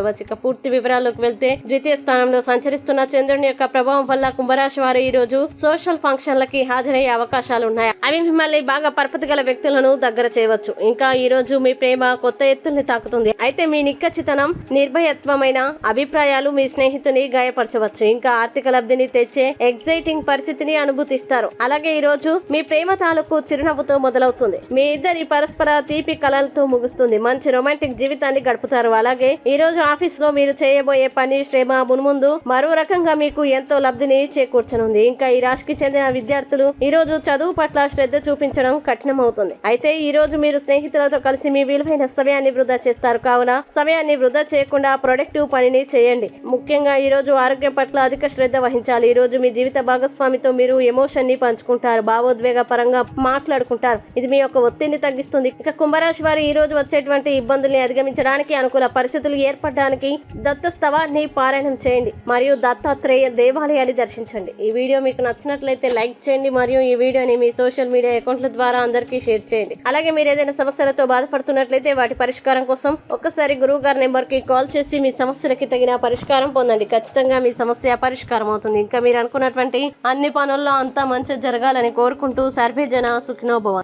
చూడవచ్చు పూర్తి వివరాల్లోకి వెళ్తే ద్వితీయ స్థానంలో సంచరిస్తున్న చంద్రుని యొక్క ప్రభావం వల్ల కుంభరాశి వారు ఈ రోజు సోషల్ ఫంక్షన్లకి హాజరయ్యే అవకాశాలు ఉన్నాయి. అవి మిమ్మల్ని బాగా పరపతి గల వ్యక్తులను దగ్గర చేయవచ్చు. ఇంకా ఈ రోజు మీ ప్రేమ కొత్త ఎత్తుల్ని తాకుతుంది. అయితే మీ నిక్కచ్చితనం నిర్భయత్వమైన అభిప్రాయాలు మీ స్నేహితుని గాయపరచవచ్చు. ఇంకా ఆర్థిక లబ్ధిని తెచ్చే ఎగ్జైటింగ్ పరిస్థితిని అనుభూతిస్తారు. అలాగే ఈ రోజు మీ ప్రేమ తాలూకు చిరునవ్వుతో మొదలవుతుంది. మీ ఇద్దరి పరస్పర తీపి కలలతో ముగుస్తుంది. మంచి రొమాంటిక్ జీవితాన్ని గడుపుతారు. అలాగే ఈ రోజు ఆఫీస్లో మీరు చేయబోయే పని శ్రమ మున్ముందు మరో రకంగా మీకు ఎంతో లబ్ధిని చేకూర్చనుంది. ఇంకా ఈ రాశికి చెందిన విద్యార్థులు ఈ రోజు చదువు పట్ల శ్రద్ధ చూపించడం కఠినమవుతుంది. అయితే ఈ రోజు మీరు స్నేహితులతో కలిసి మీ విలువైన సమయాన్ని వృధా చేస్తారు. కావున సమయాన్ని వృధా చేయకుండా ప్రొడక్టివ్ పనిని చేయండి. ముఖ్యంగా ఈ రోజు ఆరోగ్యం పట్ల అధిక శ్రద్ధ వహించాలి. ఈ రోజు మీ జీవిత భాగస్వామితో మీరు ఎమోషన్ని పంచుకుంటారు. భావోద్వేగ పరంగా మాట్లాడుకుంటారు. ఇది మీ యొక్క ఒత్తిడిని తగ్గిస్తుంది. ఇక కుంభరాశి వారు ఈ రోజు వచ్చేటువంటి ఇబ్బందుల్ని అధిగమించడానికి అనుకూల పరిస్థితులు ఏర్పడడానికి దత్త స్తవాన్ని పారాయణం చేయండి మరియు దత్తాత్రేయ దేవాలయాన్ని దర్శించండి. ఈ వీడియో మీకు నచ్చినట్లయితే లైక్ చేయండి మరియు ఈ వీడియోని మీ సోషల్ మీడియా అకౌంట్ల ద్వారా అందరికీ షేర్ చేయండి. అలాగే మీరు ఏదైనా సమస్యలతో బాధపడుతున్నట్లయితే వాటి పరిష్కారం కోసం ఒక్కసారి గురువు గారి నెంబర్కి కాల్ చేసి మీ సమస్యలకి తగిన పరిష్కారం పొందండి. ఖచ్చితంగా మీ సమస్య పరిష్కారం అవుతుంది. ఇంకా మీరు అనుకున్నటువంటి అన్ని పనుల్లో అంతా మంచి జరగాలని కోరుకుంటూ సర్వే జన సుఖినోభవ